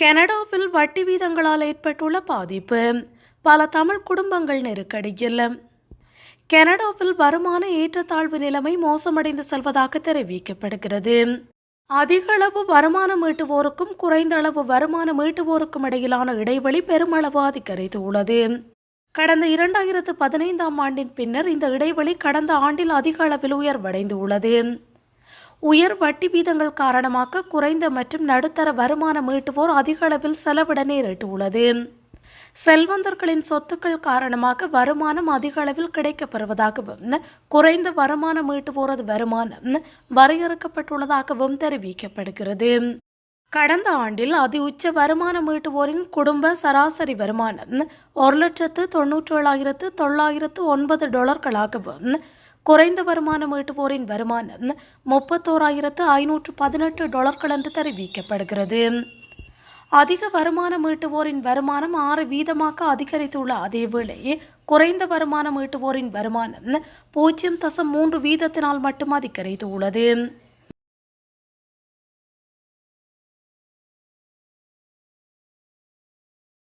கனடாவில் வட்டி வீதங்களால் ஏற்பட்டுள்ள பாதிப்பு. பல தமிழ் குடும்பங்கள் நெருக்கடியில். கனடாவில் வருமான ஏற்றத்தாழ்வு நிலைமை மோசமடைந்து செல்வதாக தெரிவிக்கப்படுகிறது. அதிக அளவு வருமானம் ஈட்டுவோருக்கும் குறைந்த அளவு வருமானம் ஈட்டுவோருக்கும் இடையிலான இடைவெளி பெருமளவு அதிகரித்துள்ளது. கடந்த இரண்டாயிரத்து பதினைந்தாம் ஆண்டின் பின்னர் இந்த இடைவெளி கடந்த ஆண்டில் அதிக அளவில் உயர்வடைந்துள்ளது. உயர் வட்டி வீதங்கள் காரணமாக குறைந்த மற்றும் நடுத்தர வருமானம் ஈட்டுவோர் அதிக அளவில் செலவிட நேரிட்டுள்ளது. செல்வந்தர்களின் சொத்துக்கள் காரணமாக வருமானம் அதிக அளவில் கிடைக்கப்பெறுவதாகவும் குறைந்த வருமானம் ஈட்டுவோரது வருமானம் வரையறுக்கப்பட்டுள்ளதாகவும் தெரிவிக்கப்படுகிறது. கடந்த ஆண்டில் அதி உச்ச வருமானம் ஈட்டுவோரின் குடும்ப சராசரி வருமானம் ஒரு லட்சத்து தொன்னூற்றி ஏழாயிரத்து தொள்ளாயிரத்து ஒன்பது டாலர்களாகவும் குறைந்த வருமானம் ஈட்டுவோரின் வருமானம் முப்பத்தோராயிரத்து ஐநூற்று பதினெட்டு டாலர்கள் என்று தெரிவிக்கப்படுகிறது. அதிக வருமானம் ஈட்டுவோரின் வருமானம் ஆறு வீதமாக அதிகரித்துள்ள அதேவேளை குறைந்த வருமானம் ஈட்டுவோரின் வருமானம் பூஜ்ஜியம் தசம் மூன்று வீதத்தினால் மட்டும் அதிகரித்துள்ளது.